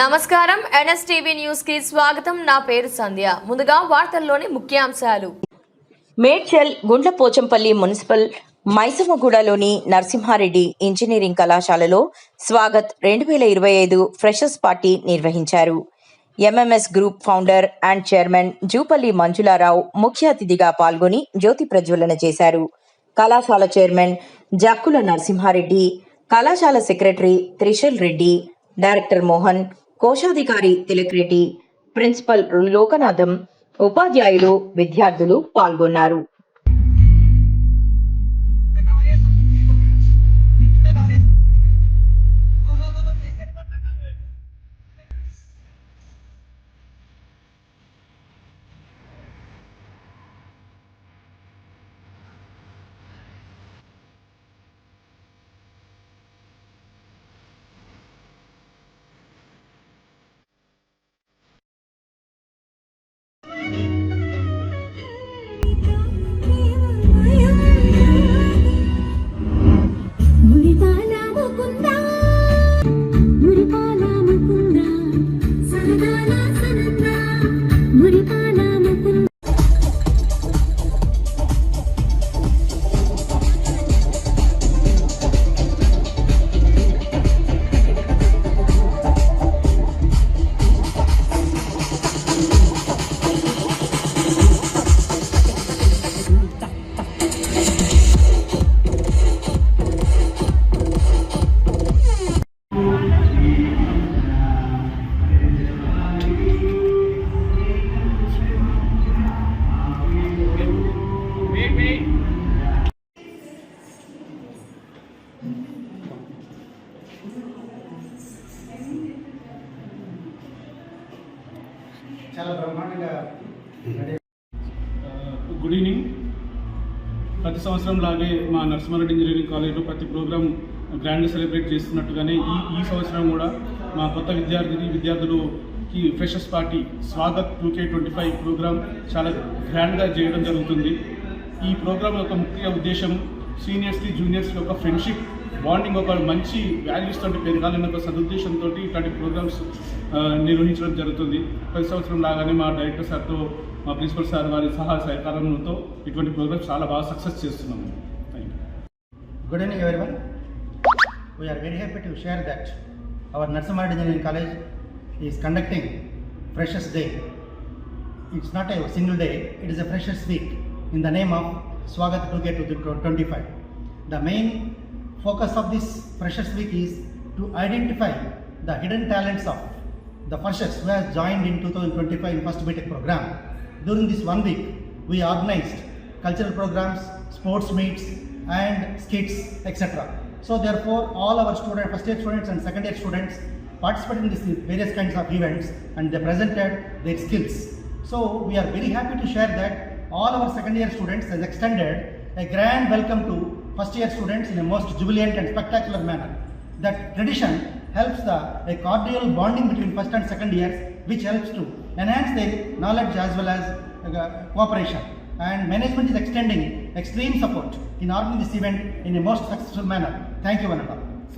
నమస్కారం. ఎన్ఎస్టీవీ న్యూస్కి స్వాగతం. నా పేరు సంధ్య. ముందుగా వార్తల్లోని ముఖ్యాంశాలు. మేడ్చల్ గుండ్లపోచంపల్లి మున్సిపల్ మైసమ్మగూడలోని నరసింహారెడ్డి ఇంజనీరింగ్ కళాశాలలో స్వాగత్ రెండు వేల ఇరవై ఐదు ఫ్రెషర్స్ పార్టీ నిర్వహించారు. MMS group founder and chairman Jupally Manjula Rao ముఖ్య అతిథిగా పాల్గొని జ్యోతి ప్రజ్వలన చేశారు. కళాశాల చైర్మన్ జక్కుల నరసింహారెడ్డి కళాశాల సెక్రటరీ త్రిశల్ రెడ్డి డైరెక్టర్ మోహన్ కోశాధికారి తిలక్రెడ్డి ప్రిన్సిపల్ లోకనాథం ఉపాధ్యాయులు విద్యార్థులు పాల్గొన్నారు. Goodbye. చాలా బ్రహ్మాండంగా hmm. uh, గుడ్ ఈవినింగ్ ప్రతి సంవత్సరం లాగే మా నరసింహారెడ్డి ఇంజనీరింగ్ కాలేజ్లో ప్రతి ప్రోగ్రామ్ గ్రాండ్ సెలబ్రేట్ చేస్తున్నట్టుగానే ఈ ఈ సంవత్సరం కూడా మా కొత్త విద్యార్థిని విద్యార్థులకి freshers party Swagat two K twenty five program చాలా గ్రాండ్గా చేయడం జరుగుతుంది. ఈ ప్రోగ్రామ్ యొక్క ముఖ్య ఉద్దేశం సీనియర్స్కి జూనియర్స్కి ఒక ఫ్రెండ్షిప్ బాండింగ్ ఒక మంచి వాల్యూస్ తోటి పెరగాలన్న ఒక సదుద్దేశంతో ఇట్లాంటి ప్రోగ్రామ్స్ నిర్వహించడం జరుగుతుంది. ప్రతి సంవత్సరం లాగానే మా డైరెక్టర్ సార్తో మా ప్రిన్సిపల్ సార్ వారి సహాయ సహకారంతో ఇటువంటి ప్రోగ్రామ్స్ చాలా బాగా సక్సెస్ చేస్తున్నాము. Good evening everyone we're very happy to share that our Narsamma engineering college is conducting freshers day it's not a single day it is a freshers week in the name of Swagat Brigade 25. The main focus of this Freshers Week is to identify the hidden talents of the freshers who has joined in 2025 in first BTEC program. During this one week, we organized cultural programs, sports meets and skits etc. So therefore all our students, first year students and second year students participated in these various kinds of events and they presented their skills. So we are very happy to share that all our second year students has extended a grand welcome to first year students in a most jubilant and spectacular manner. That tradition helps the a cordial bonding between first and second years, which helps to enhance their knowledge as well as uh, cooperation. And management is extending extreme support in organizing this event in a most successful manner. Thank you, one.